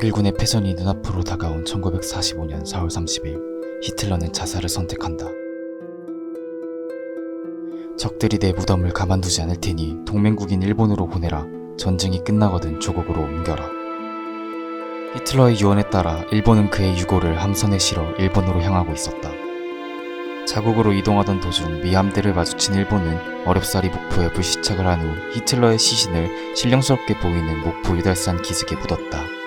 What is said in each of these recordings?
독일군의 패전이 눈앞으로 다가온 1945년 4월 30일 히틀러는 자살을 선택한다. 적들이 내 무덤을 가만두지 않을 테니 동맹국인 일본으로 보내라. 전쟁이 끝나거든 조국으로 옮겨라. 히틀러의 유언에 따라 일본은 그의 유고를 함선에 실어 일본으로 향하고 있었다. 자국으로 이동하던 도중 미 함대를 마주친 일본은 어렵사리 목포에 불시착을 한 후 히틀러의 시신을 신령스럽게 보이는 목포 유달산 기슭에 묻었다.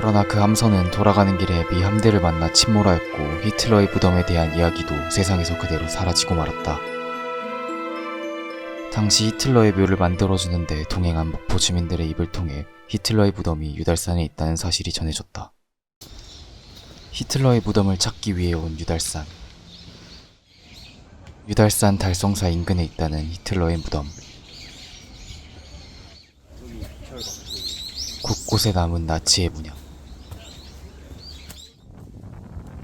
그러나 그 함선은 돌아가는 길에 미 함대를 만나 침몰하였고 히틀러의 무덤에 대한 이야기도 세상에서 그대로 사라지고 말았다. 당시 히틀러의 묘를 만들어주는데 동행한 목포 주민들의 입을 통해 히틀러의 무덤이 유달산에 있다는 사실이 전해졌다. 히틀러의 무덤을 찾기 위해 온 유달산. 유달산 달성사 인근에 있다는 히틀러의 무덤. 곳곳에 남은 나치의 문양.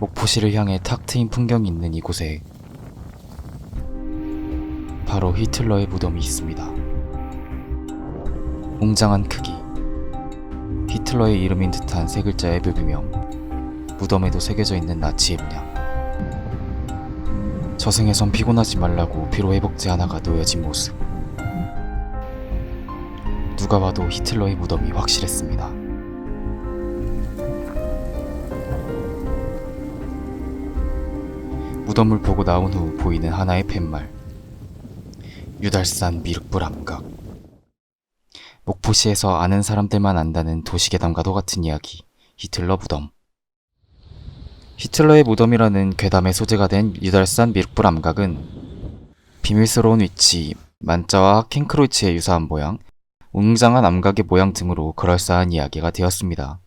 목포시를 향해 탁 트인 풍경이 있는 이곳에 바로 히틀러의 무덤이 있습니다. 웅장한 크기, 히틀러의 이름인 듯한 세 글자의 묘비명, 무덤에도 새겨져 있는 나치의 문양. 저승에선 피곤하지 말라고 피로 회복제 하나가 놓여진 모습. 누가 봐도 히틀러의 무덤이 확실했습니다. 무덤을 보고 나온 후 보이는 하나의 팻말. 유달산 미륵불 암각. 목포시에서 아는 사람들만 안다는 도시계담과도 같은 이야기. 히틀러 무덤. 히틀러의 무덤이라는 괴담의 소재가 된 유달산 미륵불 암각은 비밀스러운 위치, 만자와 킹크로이츠의 유사한 모양, 웅장한 암각의 모양 등으로 그럴싸한 이야기가 되었습니다.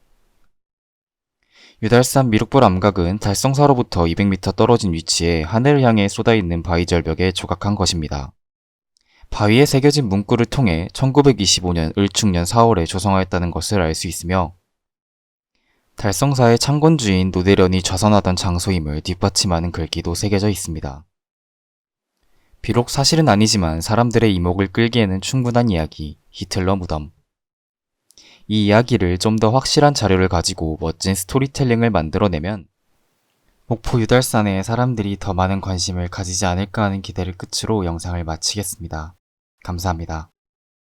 유달산 미륵불 암각은 달성사로부터 200m 떨어진 위치에 하늘을 향해 쏟아있는 바위 절벽에 조각한 것입니다. 바위에 새겨진 문구를 통해 1925년 을축년 4월에 조성하였다는 것을 알 수 있으며 달성사의 창건주인 노대련이 좌선하던 장소임을 뒷받침하는 글귀도 새겨져 있습니다. 비록 사실은 아니지만 사람들의 이목을 끌기에는 충분한 이야기, 히틀러 무덤. 이 이야기를 좀 더 확실한 자료를 가지고 멋진 스토리텔링을 만들어내면 목포 유달산에 사람들이 더 많은 관심을 가지지 않을까 하는 기대를 끝으로 영상을 마치겠습니다. 감사합니다.